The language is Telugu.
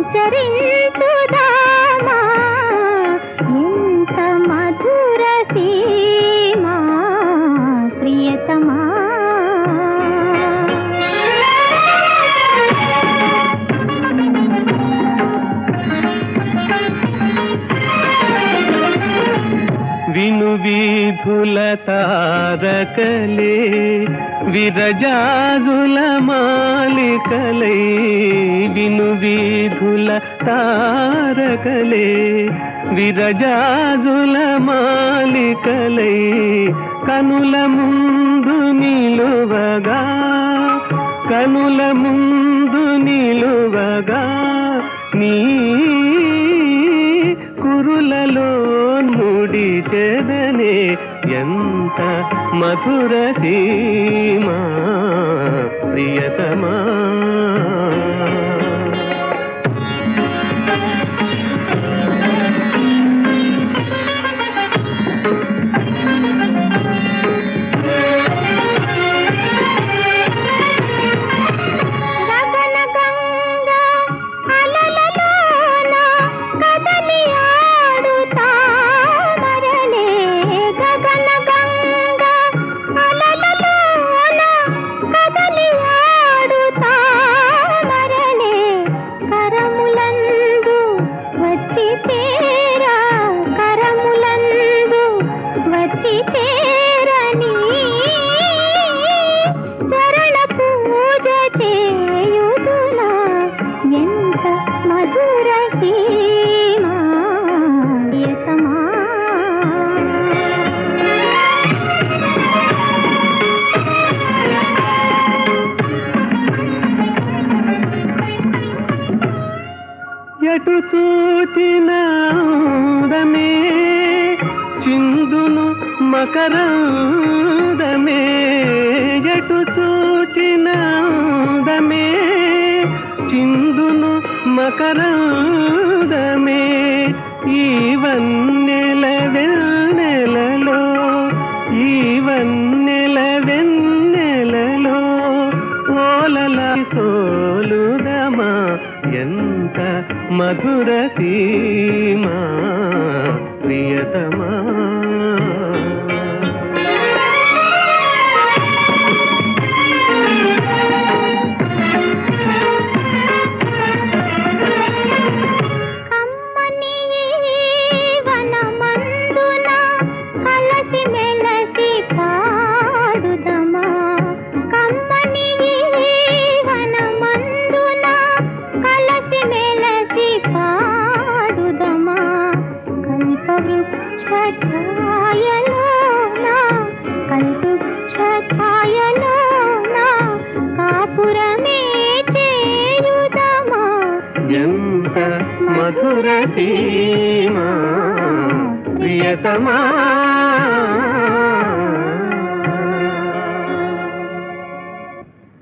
సంచరించుదామా ఎంత మధుర సీమా ప్రియతమా? విను వీధుల తారకలే విరజాజుల మాలికలై. విను వీధుల తారకలే విరజాజుల మాలికలై కనుల ముందు నిలువగా కనుల ముందు నిలువగా నీ కురులలో ముడి చెదనే ఎంత మధుర సీమా ప్రియతమా. చూచిన అందమే చిందును మకరందమే ఎటు చూచిన అందమే చిందును మకరందమే ఈ వన్నెల వెన్నెలలో ఈ వెన్నెలలో ఓలల సోలుదమా ఎంత మధుర సీమా ప్రియతమా. ఎంత మధుర సీమా? ప్రియతమా?